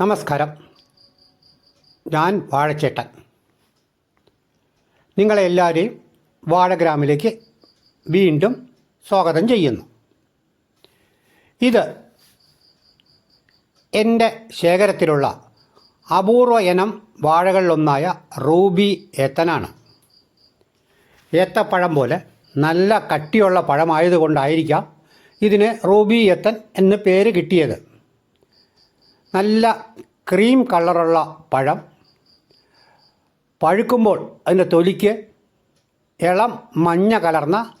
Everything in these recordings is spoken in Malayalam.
നമസ്കാരം. ഞാൻ വാഴച്ചേട്ടൻ. നിങ്ങളെ എല്ലാവരെയും വാഴഗ്രാമിലേക്ക് വീണ്ടും സ്വാഗതം ചെയ്യുന്നു. ഇത് എന്റെ ശേഖരത്തിലുള്ള അപൂർവ ഇനം വാഴകളിലൊന്നായ റൂബി ഏത്തനാണ്. ഏത്തപ്പഴം പോലെ നല്ല കട്ടിയുള്ള പഴമായതുകൊണ്ടായിരിക്കാം ഇതിന് റൂബി ഏത്തൻ എന്ന് പേര് കിട്ടിയത്. നല്ല ക്രീം കളറുള്ള പഴം. പഴുക്കുമ്പോൾ അതിന്റെ തൊലിക്ക് ഇളം മഞ്ഞ കലർന്ന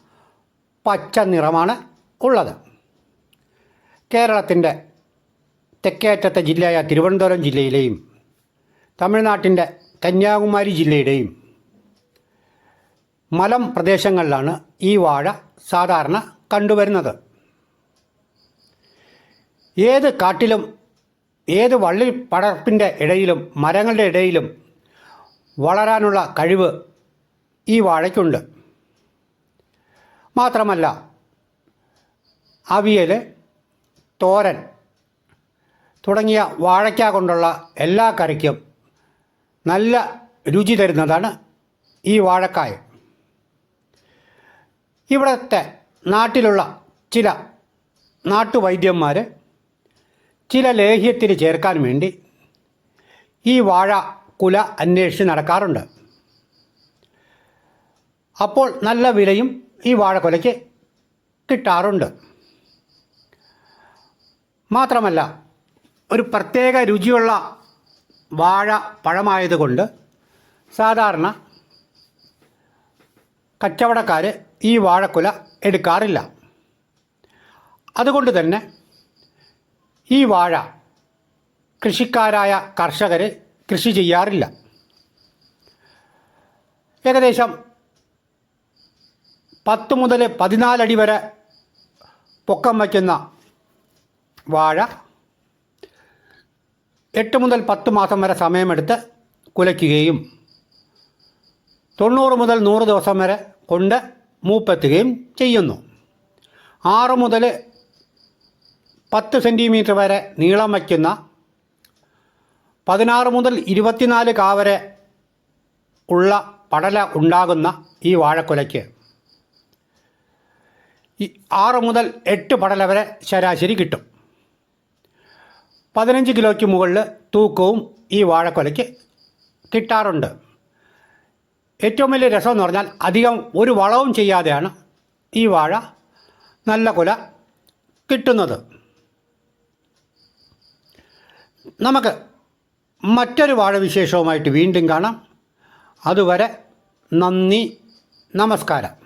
പച്ച നിറമാണ് ഉള്ളത്. കേരളത്തിന്റെ തെക്കേറ്റത്തെ ജില്ലയായ തിരുവനന്തപുരം ജില്ലയിലെയും തമിഴ്നാട്ടിന്റെ കന്യാകുമാരി ജില്ലയുടെയും മലം പ്രദേശങ്ങളിലാണ് ഈ വാഴ സാധാരണ കണ്ടുവരുന്നത്. ഏത് കാട്ടിലും ഏത് വള്ളി പടർപ്പിന്റെ ഇടയിലും മരങ്ങളുടെ ഇടയിലും വളരാനുള്ള കഴിവ് ഈ വാഴയ്ക്കുണ്ട്. മാത്രമല്ല അവിയൽ തോരൻ തുടങ്ങിയ വാഴയ്ക്ക കൊണ്ടുള്ള എല്ലാ കറിക്കും നല്ല രുചി തരുന്നതാണ് ഈ വാഴക്കായ. ഇവിടുത്തെ നാട്ടിലുള്ള ചില നാട്ടുവൈദ്യന്മാർ ചില ലേഹ്യത്തിന് ചേർക്കാൻ വേണ്ടി ഈ വാഴ കുല അന്വേഷിച്ച് നടക്കാറുണ്ട്. അപ്പോൾ നല്ല വിലയും ഈ വാഴക്കുലയ്ക്ക് കിട്ടാറുണ്ട്. മാത്രമല്ല ഒരു പ്രത്യേക രുചിയുള്ള വാഴ പഴമായതുകൊണ്ട് സാധാരണ കച്ചവടക്കാർ ഈ വാഴക്കുല എടുക്കാറില്ല. അതുകൊണ്ട് തന്നെ ഈ വാഴ കൃഷിക്കാരായ കർഷകർ കൃഷി ചെയ്യാറില്ല. ഏകദേശം പത്ത് മുതൽ പതിനാലടി വരെ പൊക്കം വയ്ക്കുന്ന വാഴ എട്ട് മുതൽ പത്ത് മാസം വരെ സമയമെടുത്ത് കുലയ്ക്കുകയും തൊണ്ണൂറ് മുതൽ നൂറ് ദിവസം വരെ കൊണ്ട് മൂപ്പെത്തുകയും ചെയ്യുന്നു. ആറ് മുതൽ പത്ത് സെന്റിമീറ്റർ വരെ നീളം വയ്ക്കുന്ന പതിനാറ് മുതൽ ഇരുപത്തിനാല് കാ വരെ ഉള്ള പടല ഉണ്ടാകുന്ന ഈ വാഴക്കുലയ്ക്ക്. ആറ് മുതൽ എട്ട് പടല വരെ ശരാശരി കിട്ടും. പതിനഞ്ച് കിലോയ്ക്ക് മുകളിൽ തൂക്കവും ഈ വാഴക്കുലയ്ക്ക് കിട്ടാറുണ്ട്. ഏറ്റവും വലിയ രസം എന്ന് പറഞ്ഞാൽ അധികം ഒരു വളവും ചെയ്യാതെയാണ് ഈ വാഴ നല്ല കുല കിട്ടുന്നത്. നമുക്ക് മറ്റൊരു വാഴവിശേഷവുമായിട്ട് വീണ്ടും കാണാം. അതുവരെ നന്ദി നമസ്കാരം.